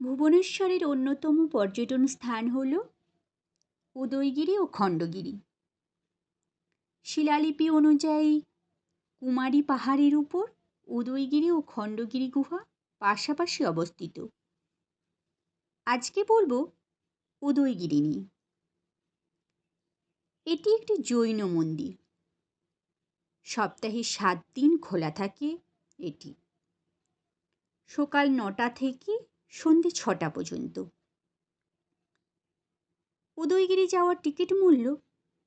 ভুবনেশ্বরের অন্যতম পর্যটন স্থান হল উদয়গিরি ও খণ্ডগিরি। শিলালিপি অনুযায়ী কুমারী পাহাড়ের উপর উদয়গিরি ও খণ্ডগিরি গুহা পাশাপাশি অবস্থিত। আজকে বলব উদয়গিরি নিয়ে। এটি একটি জৈন মন্দির। সপ্তাহে সাত দিন খোলা থাকে এটি। সকাল নটা থেকে সন্ধে ছটা পর্যন্ত। উদয়গিরি যাওয়ার টিকিট মূল্য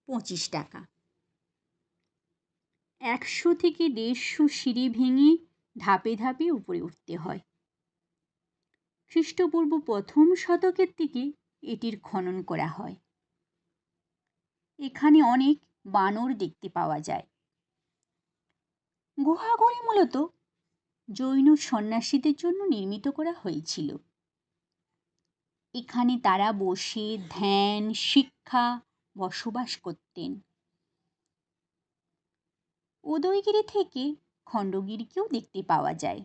পঁচিশ টাকা। একশো থেকে দেড়শো সিঁড়ি ভেঙে ধাপে ধাপে উপরে উঠতে হয়। খ্রিস্টপূর্ব প্রথম শতকের দিকে এটির খনন করা হয়। এখানে অনেক বানর দেখতে পাওয়া যায়। গুহাগুলি মূলত জৈন সন্ন্যাসীদের জন্য নির্মিত করা হয়েছিল। এখানে তারা বসে ধ্যান, শিক্ষা বসবাস করতেন। উদয়গিরি থেকে খণ্ডগিরিকেও দেখতে পাওয়া যায়।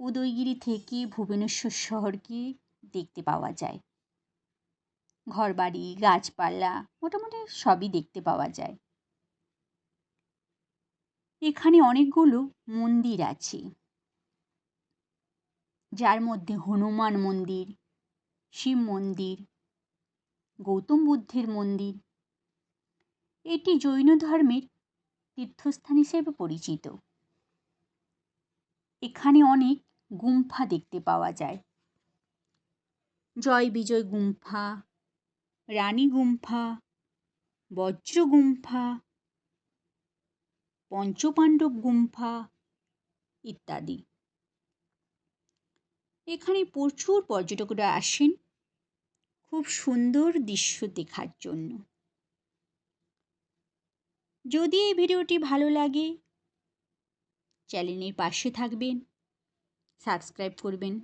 উদয়গিরি থেকে ভুবনেশ্বর শহরকে দেখতে পাওয়া যায়। ঘরবাড়ি, গাছপালা মোটামুটি সবই দেখতে পাওয়া যায়। এখানে অনেকগুলো মন্দির আছে। যার মধ্যে হনুমান মন্দির, শিব মন্দির, গৌতম বুদ্ধের মন্দির। এটি জৈন ধর্মের তীর্থস্থান হিসেবে পরিচিত। এখানে অনেক গুম্ফা দেখতে পাওয়া যায়। জয় বিজয় গুম্ফা, রানী গুম্ফা, বজ্র গুম্ফা পঞ্চপাণ্ডব গুম্ফা ইত্যাদি। এখানে প্রচুর পর্যটকরা আসেন। খুব সুন্দর দৃশ্য দেখার জন্য। যদি এই ভিডিওটি ভালো লাগে, চ্যানেলের পাশে থাকবেন, সাবস্ক্রাইব করবেন।